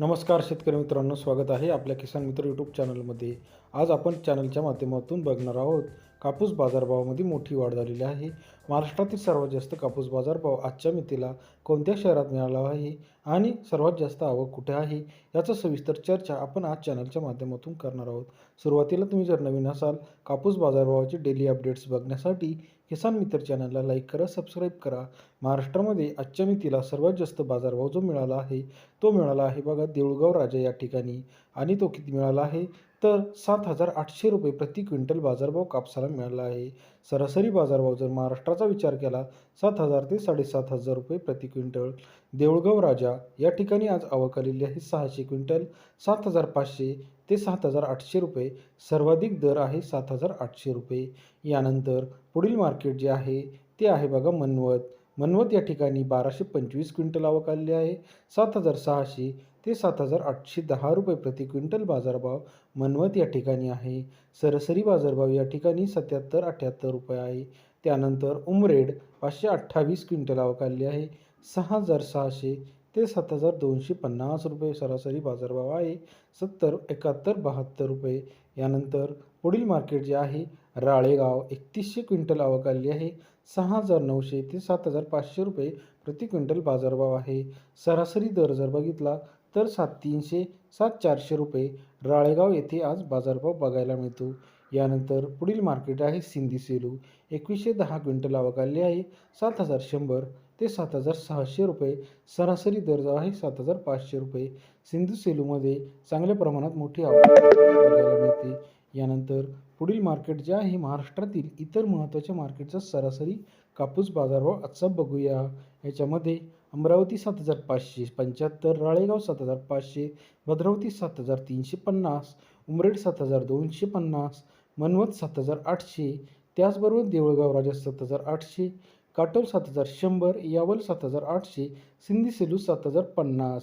नमस्कार शेतकरी मित्रांनो स्वागत आहे आपल्या किसान मित्र यूट्यूब चॅनलमध्ये आज आपण चॅनलच्या माध्यमातून बघणार आहोत कापूस बाजारभावामध्ये मोठी वाढ झालेली आहे. महाराष्ट्रातील सर्वात जास्त कापूस बाजारभाव आजच्या मितीला कोणत्या शहरात मिळाला आहे आणि सर्वात जास्त आवक कुठे आहे? याचा सविस्तर चर्चा आपण आज चॅनलच्या माध्यमातून करणार आहोत. सुरुवातीला तुम्ही जर नवीन असाल कापूस बाजारभावाचे डेली अपडेट्स बघण्यासाठी किसान मित्र चॅनलला लाईक करा सबस्क्राईब करा. महाराष्ट्रामध्ये आजच्या मितीला सर्वात जास्त बाजारभाव जो मिळाला आहे तो मिळाला आहे बघा देऊळगाव राजा या ठिकाणी. आणि तो किती मिळाला आहे? तर सात हजार आठशे रुपये प्रति क्विंटल बाजारभाव कापसाला मिळाला आहे. सरासरी बाजारभाव जर महाराष्ट्राचा विचार केला सात हजार ते साडेसात हजार रुपये प्रति क्विंटल. देऊळगाव राजा या ठिकाणी आज आवक आलेली आहे सहाशे क्विंटल सात हजार पाचशे ते सात हजार आठशे रुपये. सर्वाधिक दर आहे सात हजार आठशे रुपये. यानंतर पुढील मार्केट जे आहे ते आहे बघा मनवत. मनवत या ठिकाणी बाराशे पंचवीस क्विंटल आवक आलेली आहे. सात हजार सहाशे ते सात हजार आठशे दहा रुपये प्रति क्विंटल बाजारभाव मनवत या ठिकाणी आहे. सरासरी बाजारभाव या ठिकाणी सत्याहत्तर अठ्ठ्याहत्तर रुपये आहे. त्यानंतर उमरेड पाचशे अठ्ठावीस क्विंटल आवक आलेली आहे. सहा हजार सहाशे ते सात हजार दोनशे पन्नास रुपये सरासरी बाजारभाव आहे. सत्तर एकाहत्तर बहात्तर रुपये. यानंतर पुढील मार्केट जे आहे राळेगाव एकतीसशे क्विंटल आवक आली आहे. सहा हजार नऊशे ते सात हजार पाचशे रुपये प्रति क्विंटल बाजारभाव आहे. सरासरी दर जर बघितला तर सात तीनशे सात चारशे रुपये राळेगाव येथे आज बाजारभाव बघायला मिळतो. यानंतर पुढील मार्केट आहे सिंधी सेलू. एकवीसशे दहा क्विंटल आवक आली आहे. सात हजार शंभर ते सात हजार सहाशे रुपये सरासरी दर जो आहे सात हजार पाचशे रुपये. सिंधू सेलूमध्ये चांगल्या प्रमाणात मोठी आवक बघायला मिळते. यानंतर पुढील मार्केट जे आहे महाराष्ट्रातील इतर महत्त्वाच्या मार्केटचा सरासरी कापूस बाजारभाव आजचा बघूया. याच्यामध्ये अमरावती सात हजार पाचशे पंच्याहत्तर राळेगाव सात हजार पाचशे भद्रावती सात हजार तीनशे पन्नास उमरेड सात हजार दोनशे पन्नास मनवत सात हजार आठशे त्याचबरोबर देऊळगाव राजा सात हजार आठशे काटोल सात हजार शंभर यावल सात हजार आठशे सिंधी सेलू सात हजार पन्नास.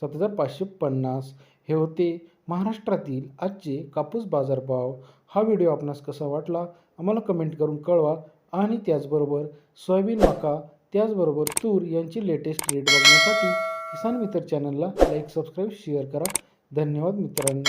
सात हजार पाचशे पन्नास हे होते. महाराष्ट्रातील आजचे कापूस बाजारभाव. हा व्हिडिओ आपणास कसा वाटला? आम्हाला कमेंट करून कळवा. आणि त्याचबरोबर सोयाबीन मका त्याचबरोबर तूर यांची लेटेस्ट रेट बघण्यासाठी किसान मित्र चॅनलला लाईक सबस्क्राईब शेअर करा. धन्यवाद मित्रांनो.